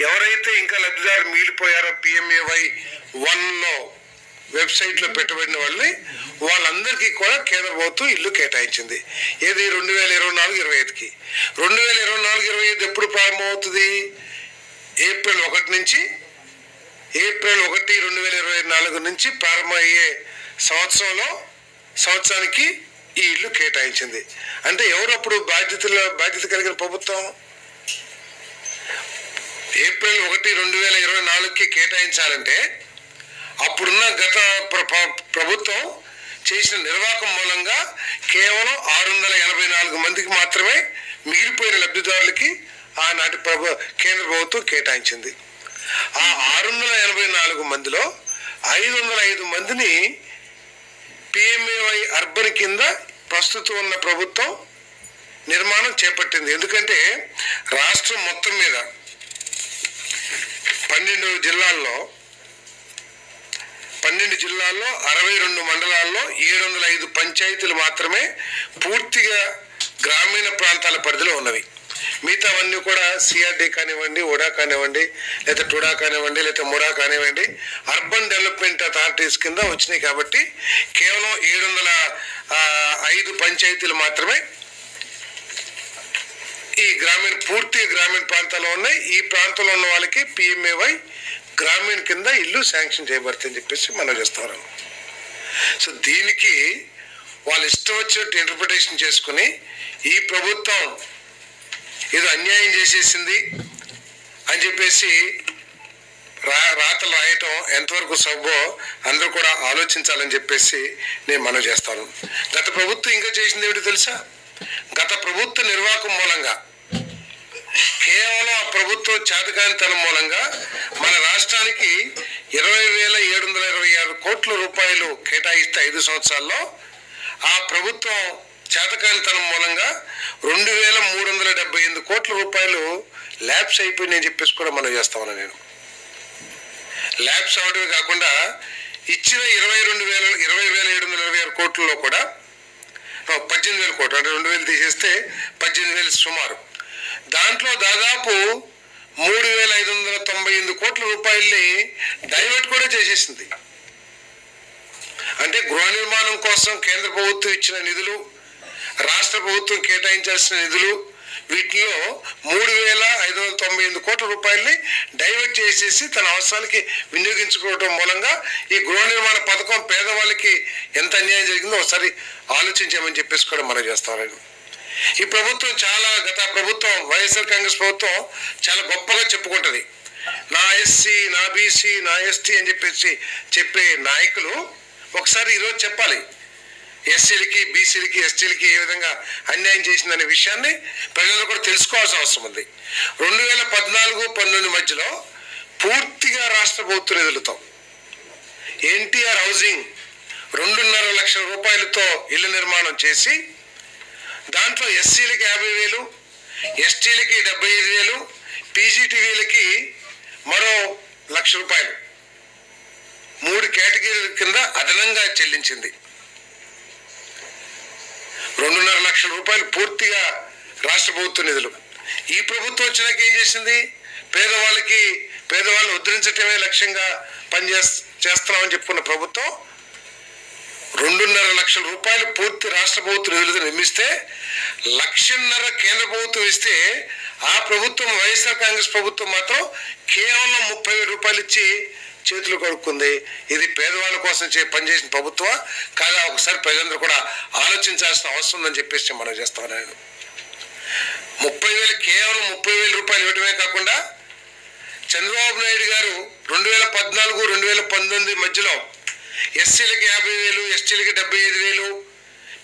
ఎవరైతే ఇంకా లబ్ధిదారు మిగిలిపోయారో పిఎంఏవై వన్లో వెబ్సైట్లో పెట్టబడిన వాళ్ళని వాళ్ళందరికీ కూడా కేంద్ర ప్రభుత్వం ఇల్లు కేటాయించింది. ఏది రెండు వేల ఇరవై నాలుగు ఇరవై ఐదుకి? రెండు వేల ఇరవై నాలుగు ఇరవై ఐదు ఎప్పుడు ప్రారంభమవుతుంది? ఏప్రిల్ ఒకటి నుంచి? ఏప్రిల్ ఒకటి రెండు వేల ఇరవై నాలుగు నుంచి ప్రారంభమయ్యే సంవత్సరంలో సంవత్సరానికి ఈ ఇల్లు కేటాయించింది. అంటే ఎవరు అప్పుడు బాధ్యతల బాధ్యత కలిగిన ప్రభుత్వం? ఏప్రిల్ ఒకటి రెండు వేల ఇరవై నాలుగుకి కేటాయించాలంటే అప్పుడున్న గత ప్ర- ప్రభుత్వం చేసిన నిర్వాహకం మూలంగా కేవలం ఆరు వందల ఎనభై నాలుగు మందికి మాత్రమే మిగిలిపోయిన లబ్ధిదారులకి ఆనాటి ప్రభు కేంద్ర ప్రభుత్వం కేటాయించింది. ఆ ఆరు వందల ఎనభై నాలుగు మందిలో ఐదు వందల ఐదు మందిని పిఎంఏవై అర్బన్ కింద ప్రస్తుతం ఉన్న ప్రభుత్వం నిర్మాణం చేపట్టింది. ఎందుకంటే రాష్ట్రం మొత్తం మీద పన్నెండు జిల్లాల్లో పన్నెండు జిల్లాల్లో అరవై రెండు మండలాల్లో ఏడు వందల ఐదు పంచాయతీలు మాత్రమే పూర్తిగా గ్రామీణ ప్రాంతాల పరిధిలో ఉన్నవి. మిగతావన్నీ కూడా సిఆర్డి కానివ్వండి ఉడా కానివ్వండి లేదా టుడా కానివ్వండి లేదా ముడా కానివ్వండి అర్బన్ డెవలప్మెంట్ అథారిటీస్ కింద వచ్చినాయి కాబట్టి కేవలం ఏడు వందల ఐదు పంచాయతీలు మాత్రమే ఈ గ్రామీణ పూర్తి గ్రామీణ ప్రాంతాల్లో ఉన్నాయి. ఈ ప్రాంతంలో ఉన్న వాళ్ళకి పిఎంఏవై గ్రామీణ కింద ఇల్లు శాంక్షన్ చేయబడుతుందని చెప్పేసి మనం చేస్తాం సో దీనికి వాళ్ళు ఇష్టం వచ్చినట్టు ఇంటర్ప్రిటేషన్ చేసుకుని ఈ ప్రభుత్వం ఏదో అన్యాయం చేసేసింది అని చెప్పేసి రా రాతలు రాయటం ఎంతవరకు సబ్బో అందరూ కూడా ఆలోచించాలని చెప్పేసి నేను మనం చేస్తాను గత ప్రభుత్వం ఇంకా చేసింది ఏమిటి తెలుసా? గత ప్రభుత్వ నిర్వాహకం మూలంగా కేవలం ఆ ప్రభుత్వం చేతకానితనం మూలంగా మన రాష్ట్రానికి ఇరవై వేల ఏడు వందల ఇరవై ఆరు కోట్ల రూపాయలు కేటాయిస్తే ఐదు సంవత్సరాల్లో ఆ ప్రభుత్వం చేతకానితనం మూలంగా రెండు వేల మూడు వందల డెబ్బై ఎనిమిది కోట్ల రూపాయలు ల్యాబ్స్ అయిపోయినాయని చెప్పేసి కూడా మనం చేస్తామని నేను. ల్యాబ్స్ అవడమే కాకుండా ఇచ్చిన ఇరవై రెండు వేల ఇరవై వేల ఏడు వందల ఇరవై ఆరు కోట్లలో కూడా పద్దెనిమిది వేల కోట్లు అంటే రెండు వేలు తీసేస్తే పద్దెనిమిది వేలు సుమారు. దాంట్లో దాదాపు మూడు వేల ఐదు వందల తొంభై ఎనిమిది కోట్ల రూపాయల్ని డైవర్ట్ కూడా చేసేసింది. అంటే గృహ నిర్మాణం కోసం కేంద్ర ప్రభుత్వం ఇచ్చిన నిధులు రాష్ట్ర ప్రభుత్వం కేటాయించాల్సిన నిధులు వీటిలో మూడు వేల ఐదు వందల తొంభై ఎనిమిది కోట్ల రూపాయల్ని డైవర్ట్ చేసేసి తన అవసరాలకి వినియోగించుకోవడం మూలంగా ఈ గృహ నిర్మాణ పథకం పేదవాళ్ళకి ఎంత అన్యాయం జరిగిందో ఒకసారి ఆలోచించామని చెప్పేసి కూడా మనం చేస్తామని ఈ ప్రభుత్వం చాలా గత ప్రభుత్వం వైఎస్ఆర్ కాంగ్రెస్ ప్రభుత్వం చాలా గొప్పగా చెప్పుకుంటది. నా ఎస్సీ నా బీసీ నా ఎస్టీ అని చెప్పేసి చెప్పే నాయకులు ఒకసారి ఈరోజు చెప్పాలి. ఎస్సీలకి బీసీలకి ఎస్టీలకి ఏ విధంగా అన్యాయం చేసిందనే విషయాన్ని ప్రజలు కూడా తెలుసుకోవాల్సిన అవసరం ఉంది. రెండు వేల పద్నాలుగు పంతొమ్మిది మధ్యలో పూర్తిగా రాష్ట్ర ప్రభుత్వ నిధులతో ఎన్టీఆర్ హౌసింగ్ రెండున్నర లక్షల రూపాయలతో ఇల్లు నిర్మాణం చేసి దాంట్లో ఎస్సీలకి యాభై వేలు ఎస్టీలకి డెబ్బై ఐదు వేలు పీజీటీవీలకి మరో లక్ష రూపాయలు. మూడు కేటగిరీల కింద అదనంగా చెల్లించింది రెండున్నర లక్షల రూపాయలు పూర్తిగా రాష్ట్ర ప్రభుత్వ నిధులు. ఈ ప్రభుత్వం వచ్చినాక ఏం చేసింది? పేదవాళ్ళకి పేదవాళ్ళని ఉద్ధరించటమే లక్ష్యంగా పనిచే చేస్తున్నామని చెప్పుకున్న ప్రభుత్వం రెండున్నర లక్షల రూపాయలు పూర్తి రాష్ట్ర ప్రభుత్వ నిధులతో నిర్మిస్తే లక్షన్నర కేంద్ర ప్రభుత్వం ఇస్తే ఆ ప్రభుత్వం వైఎస్ఆర్ కాంగ్రెస్ ప్రభుత్వం మాత్రం కేవలం ముప్పై వేల రూపాయలు ఇచ్చి చేతులు కడుక్కుంది. ఇది పేదవాళ్ళ కోసం చే పనిచేసిన ప్రభుత్వం కాగా ఒకసారి ప్రజలందరూ కూడా ఆలోచించాల్సిన అవసరం ఉందని చెప్పేసి మనం చేస్తాం నేను ముప్పై వేలు కేవలం ముప్పై వేల రూపాయలు ఇవ్వడమే కాకుండా చంద్రబాబు నాయుడు గారు రెండు వేల పద్నాలుగు రెండు వేల పంతొమ్మిది మధ్యలో ఎస్సీలకి యాభై వేలు ఎస్టీలకి డెబ్బై ఐదు వేలు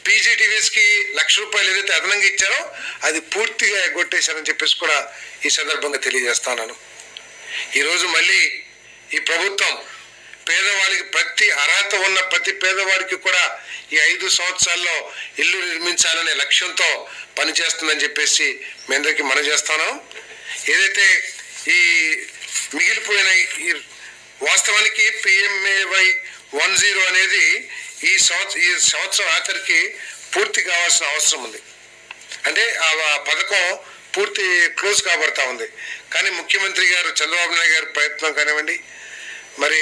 పీజీటీవీఎస్కి లక్ష రూపాయలు ఏదైతే అదనంగా ఇచ్చారో అది పూర్తిగా ఎగ్గొట్టేశారని చెప్పేసి కూడా ఈ సందర్భంగా తెలియజేస్తాను ఈరోజు మళ్ళీ ఈ ప్రభుత్వం పేదవాడికి ప్రతి అర్హత ఉన్న ప్రతి పేదవాడికి కూడా ఈ ఐదు సంవత్సరాల్లో ఇల్లు నిర్మించాలనే లక్ష్యంతో పనిచేస్తుందని చెప్పేసి మీ అందరికీ మనం చేస్తాను. ఏదైతే ఈ మిగిలిపోయిన ఈ వాస్తవానికి పిఎంఏవై వన్ జీరో అనేది ఈ సంవత్సరం ఈ సంవత్సరం ఆఖరికి పూర్తి కావాల్సిన అవసరం ఉంది. అంటే ఆ పథకం పూర్తి క్లోజ్ కాబడతా ఉంది. కానీ ముఖ్యమంత్రి గారు చంద్రబాబు నాయుడు గారి ప్రయత్నం కానివ్వండి మరి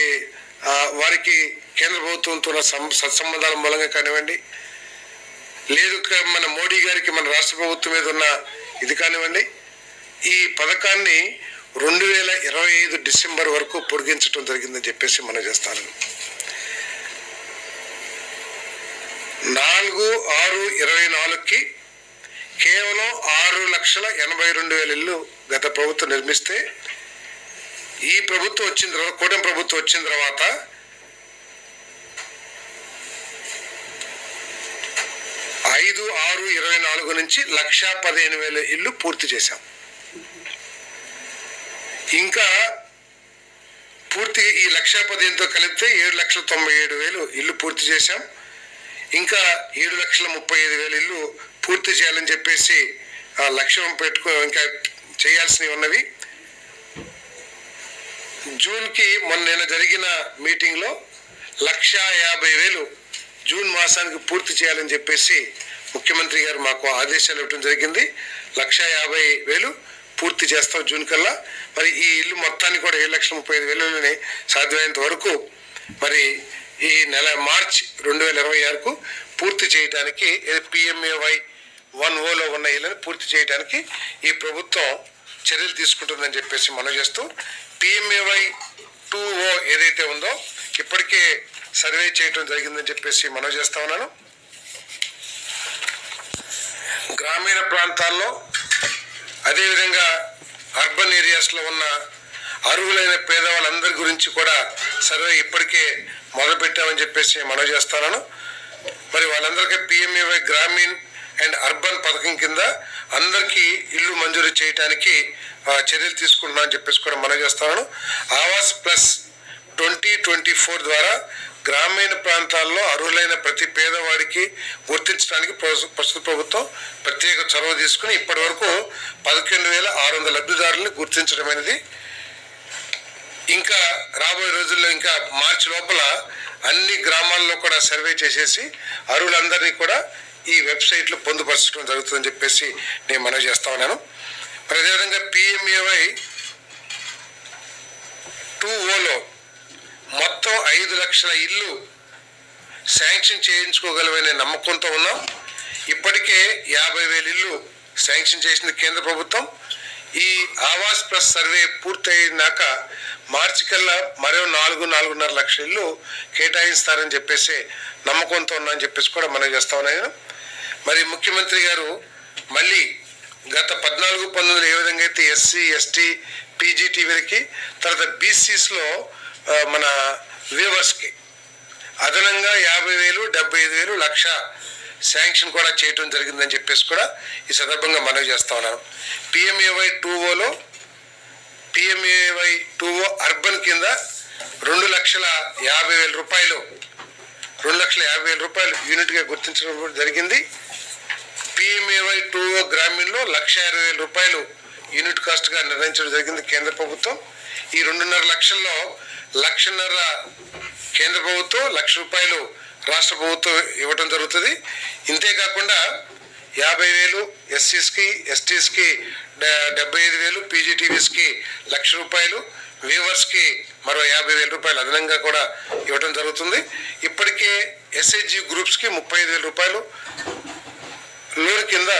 వారికి కేంద్ర ప్రభుత్వంతో ఉన్న సం- సత్సంబంధాల మూలంగా కానివ్వండి లేదు మన మోడీ గారికి మన రాష్ట్ర ప్రభుత్వం మీద ఉన్న ఇది కానివ్వండి ఈ పథకాన్ని రెండు వేల ఇరవై ఐదు డిసెంబర్ వరకు పొడిగించడం జరిగిందని చెప్పేసి మనం చేస్తాను నాలుగు ఆరు ఇరవై నాలుగుకి కేవలం ఆరు లక్షల ఎనభై రెండు వేల ఇల్లు గత ప్రభుత్వం నిర్మిస్తే ఈ ప్రభుత్వం వచ్చిన తర్వాత కూటమి ప్రభుత్వం వచ్చిన తర్వాత ఐదు ఆరు ఇరవై నాలుగు నుంచి లక్ష పదిహేను వేల ఇల్లు పూర్తి చేశాం. ఇంకా పూర్తిగా ఈ లక్ష పదిహేనుతో కలిపితే ఏడు లక్షల తొంభై ఏడు వేలు ఇల్లు పూర్తి చేశాం. ఇంకా ఏడు లక్షల ముప్పై ఐదు వేల ఇల్లు పూర్తి చేయాలని చెప్పేసి లక్ష్యం పెట్టుకో ఇంకా చేయాల్సినవి ఉన్నవి. జూన్కి మొన్న నిన్న జరిగిన మీటింగ్లో లక్షా యాభై వేలు జూన్ మాసానికి పూర్తి చేయాలని చెప్పేసి ముఖ్యమంత్రి గారు మాకు ఆదేశాలు ఇవ్వడం జరిగింది. లక్షా యాభై వేలు పూర్తి చేస్తాం జూన్ కల్లా. మరి ఈ ఇల్లు మొత్తాన్ని కూడా ఏడు లక్షల ముప్పై ఐదు వేలలోనే సాధ్యమైనంత వరకు మరి ఈ నెల మార్చ్ రెండు వేల ఇరవై ఆరుకు పూర్తి చేయడానికి పిఎంఏవై వన్ ఓలో ఉన్న ఇళ్ళని పూర్తి చేయడానికి ఈ ప్రభుత్వం చర్యలు తీసుకుంటుందని చెప్పేసి మనం చేస్తూ పిఎంఏవై టూ ఓ ఏదైతే ఉందో ఇప్పటికే సర్వే చేయటం జరిగిందని చెప్పేసి మనం చేస్తా ఉన్నాను. గ్రామీణ ప్రాంతాల్లో అదేవిధంగా అర్బన్ ఏరియాస్లో ఉన్న అర్హులైన పేదవాళ్ళందరి గురించి కూడా సర్వే ఇప్పటికే మొదలుపెట్టామని చెప్పేసి మనం చేస్తున్నాను మరి వాళ్ళందరికీ పిఎంఏవై గ్రామీణ్ అండ్ అర్బన్ పథకం కింద అందరికీ ఇల్లు మంజూరు చేయడానికి ఆ, చర్యలు తీసుకుంటున్నాను అని చెప్పేసి కూడా మనం చేస్తున్నాను Awas plus twenty twenty four ద్వారా గ్రామీణ ప్రాంతాల్లో అర్హులైన ప్రతి పేదవాడికి గుర్తించడానికి ప్రస్తుత ప్రభుత్వం ప్రత్యేక చొరవ తీసుకుని ఇప్పటి వరకు పదకొండు వేల ఆరు వందల లబ్ధిదారులను గుర్తించడం అనేది ఇంకా రాబోయే రోజుల్లో ఇంకా మార్చి లోపల అన్ని గ్రామాల్లో కూడా సర్వే చేసేసి అరువులందరినీ కూడా ఈ వెబ్సైట్లో పొందుపరచడం జరుగుతుందని చెప్పేసి నేను మనవి చేస్తా ఉన్నాను. మరి అదేవిధంగా పిఎంఏవై టూ ఓలో మొత్తం ఐదు లక్షల ఇల్లు శాంక్షన్ చేయించుకోగలవనే నమ్మకంతో ఉన్నాం. ఇప్పటికే యాభై వేల ఇల్లు శాంక్షన్ చేసింది కేంద్ర ప్రభుత్వం. ఈ ఆవాస్ ప్లస్ సర్వే పూర్తయినాక మార్చి కల్లా మరో నాలుగు నాలుగున్నర లక్షల ఇల్లు కేటాయిస్తారని చెప్పేసి నమ్మకంతో ఉన్నా అని చెప్పేసి కూడా మనం చేస్తా ఉన్నాను. మరి ముఖ్యమంత్రి గారు మళ్ళీ గత పద్నాలుగు పంతొమ్మిది ఏ విధంగా అయితే ఎస్సీ ఎస్టీ పీజీటీవీలకి తర్వాత బీసీస్లో మన వీవర్స్కి అదనంగా యాభై వేలు డెబ్బై ఐదు వేలు లక్ష శాంక్షన్ కూడా చేయటం జరిగిందని చెప్పేసి కూడా ఈ సందర్భంగా మనవి చేస్తా ఉన్నాను. పిఎంఏవై టూ ఓలో పిఎంఏవై టూ ఓ అర్బన్ కింద రెండు లక్షల యాభై వేల రూపాయలు రెండు లక్షల యాభై వేల రూపాయలు యూనిట్గా గుర్తించడం కూడా జరిగింది. పిఎంఏవై టూ గ్రామీణలో లక్ష ఇరవై వేల రూపాయలు యూనిట్ కాస్ట్గా నిర్ణయించడం జరిగింది కేంద్ర ప్రభుత్వం. ఈ రెండున్నర లక్షల్లో లక్షన్నర కేంద్ర ప్రభుత్వం లక్ష రూపాయలు రాష్ట్ర ప్రభుత్వం ఇవ్వడం జరుగుతుంది. ఇంతే కాకుండా యాభై వేలు ఎస్సీస్కి ఎస్టీస్కి డెబ్బై ఐదు వేలు పీజీటీవీస్కి లక్ష రూపాయలు వీవర్స్కి మరో యాభై వేల రూపాయలు అదనంగా కూడా ఇవ్వడం జరుగుతుంది. ఇప్పటికే ఎస్హెచ్జి గ్రూప్స్కి ముప్పై ఐదు వేల రూపాయలు నీరు కింద